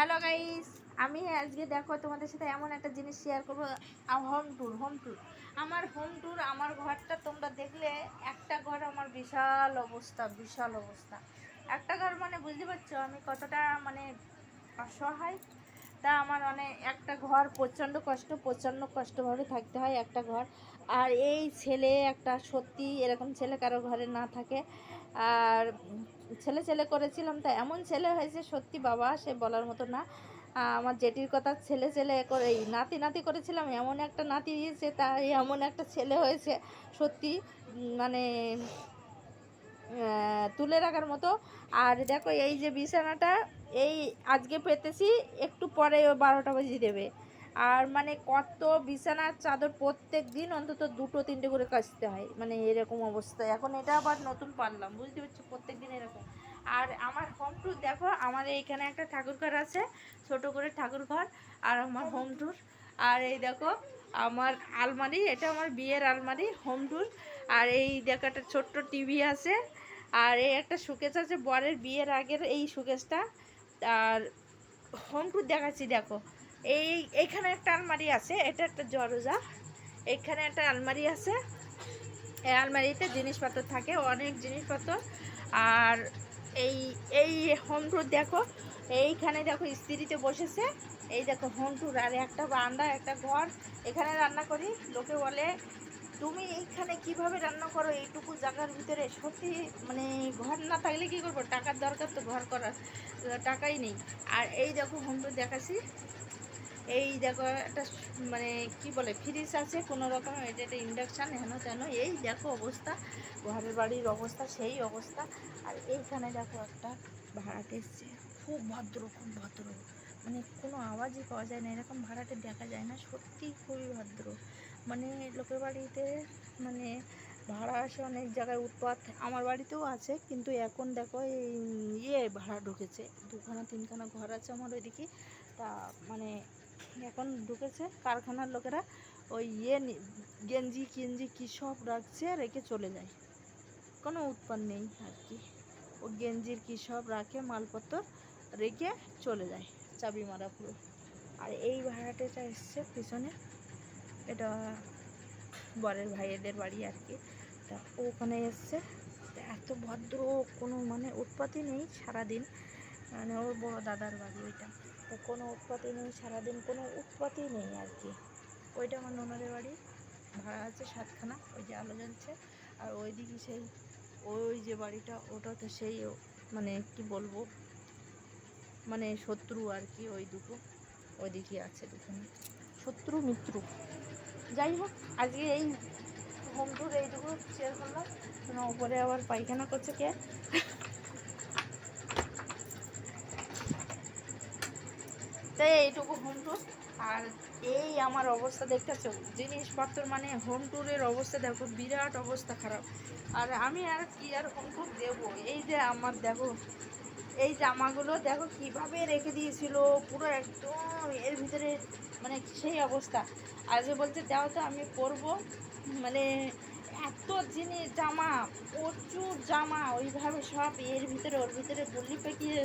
Hello guys আমি আজকে দেখো তোমাদের সাথে এমন একটা জিনিস শেয়ার করব হোম ট্যুর হোম ট্যুর আমার হোম ট্যুর আমার ঘরটা তোমরা দেখলে একটা ঘর আমার বিশাল অবস্থা বিশাল অবস্থা। একটা ঘর মানে বুঝতে পারছ আমি কতটা মানে অসহায়। তা আমার মানে একটা ঘর প্রচণ্ড কষ্ট, প্রচণ্ড কষ্টভাবে থাকতে হয় একটা ঘর। আর এই ছেলে একটা সত্যি এরকম ছেলে কারও ঘরে না থাকে। আর ছেলে ছেলে করেছিলাম, তা এমন ছেলে হয়েছে সত্যি বাবা, সে বলার মতো না। আমার জেঠির কথা ছেলে ছেলে করে, এই নাতি নাতি করেছিলাম, এমন একটা নাতি দিয়েছে তাই এমন একটা ছেলে হয়েছে সত্যি মানে তুলে রাখার মতো। আর দেখো এই যে বিছানাটা, এই আজকে পেতেছি, একটু পরে বারোটা বাজে দেবে। আর মানে কত বিছানার চাদর প্রত্যেক দিন অন্তত দুটো, তিনটে করে কাচতে হয়। মানে এরকম অবস্থা। এখন এটা আবার নতুন পারলাম, বুঝতে পারছ? প্রত্যেক দিন এরকম। আর আমার হোম ট্যুর দেখো আমার এইখানে একটা ঠাকুর ঘর আছে, ছোট করে ঠাকুর ঘর আর আমার হোম ট্যুর আর এই দেখো, আমার আলমারি, এটা আমার বিয়ের আলমারি হোম ট্যুর আর এই দেখো, একটা ছোট্ট টিভি আছে। আর এই একটা সুকেস আছে, বরের বিয়ের আগের এই সুকেসটা আর হোম ট্যুর দেখাচ্ছি, দেখো। এই এইখানে একটা আলমারি আছে, এটা একটা দরজা এখানে একটা আলমারি আছে। এই আলমারিতে জিনিসপত্র থাকে, অনেক জিনিসপত্র। আর এই এই হোম ট্যুর দেখো, এইখানে দেখো স্ত্রীতে বসেছে। এই দেখো হোম আর একটা বারান্দা, একটা ঘর। এখানে রান্না করি, লোকে বলে, তুমি এইখানে কীভাবে রান্না করো? এইটুকু জায়গার ভিতরে সত্যি মানে ঘর না থাকলে কি করব? টাকার দরকার তো ঘর করার, টাকাই নেই। আর এই দেখো হোম ট্যুর দেখাচ্ছি। এই দেখো, একটা মানে কি বলে, ফ্রিজ আছে, কোনো রকম এটা একটা ইন্ডাকশান হেন তেন, এই দেখো অবস্থা, ঘরের বাড়ির অবস্থা, সেই অবস্থা। আর এইখানে দেখো একটা ভাড়াটে এসছে, খুব ভদ্র খুব ভদ্র। মানে কোনো আওয়াজই পাওয়া যায় না, এরকম ভাড়াটে দেখা যায় না, সত্যি খুবই ভদ্র। মানে লোকের বাড়িতে মানে ভাড়া আসে অনেক জায়গায়, উৎপাত আমার বাড়িতেও আছে, কিন্তু এখন দেখো এই ইয়ে ভাড়া ঢুকেছে, দুখানা, তিনখানা ঘর আছে আমার ওইদিকে। তা মানে এখন ঢুকেছে, কারখানার লোকেরা ওই ইয়ে গেঞ্জি কিঞ্জি কী সব রাখছে রেখে চলে যায়। কোনো উৎপাদ নেই আর কি। ও গেঞ্জির কী সব রাখে, মালপত্র রেখে চলে যায়, চাবি মারা পুরো। আর এই ভাড়াটেটা এসছে পিছনে। এটা বরের ভাইয়েদের বাড়ি আর কি। তা ওখানে এসছে। এত ভদ্র, কোনো মানে উৎপাতই নেই সারাদিন। মানে ওর বড় দাদার বাড়ি ওইটা। কোনো উৎপাতই নেই, সারাদিন কোনো উৎপাতই নেই আর কি। ওইটা আমার ননদের বাড়ি, ভাড়া আছে সাতখানা, ওই যে আলো জ্বলছে। আর ওইদিকে সেই, ওই যে বাড়িটা, ওটা তো সেই মানে কি বলব মানে শত্রু আর কি ওই দুটো। ওইদিকে আছে দুখানে। শত্রু, মিত্র। যাই হোক, আজকে এই হোম ট্যুর এইটুকু শেয়ার করলাম। ওপরে আবার পায়খানা করছে কে? তাই এইটুকু হোম ট্যুর আর এই আমার অবস্থা দেখতেছ জিনিসপত্র মানে হোম ট্যুরের অবস্থা দেখো, বিরাট অবস্থা খারাপ। আর আমি আর কি আর হোম ট্যুর দেবো? এই যে আমার দেখো, এই জামাগুলো দেখো কীভাবে রেখে দিয়েছিল, পুরো একদম এর ভিতরে মানে সেই অবস্থা। আজকে বলছে, দাও তো, আমি পরবো। মানে এত জিনিস, জামা, প্রচুর জামা, ওইভাবে সব এর ভিতরে, ওর ভিতরে গুলি পেকিয়ে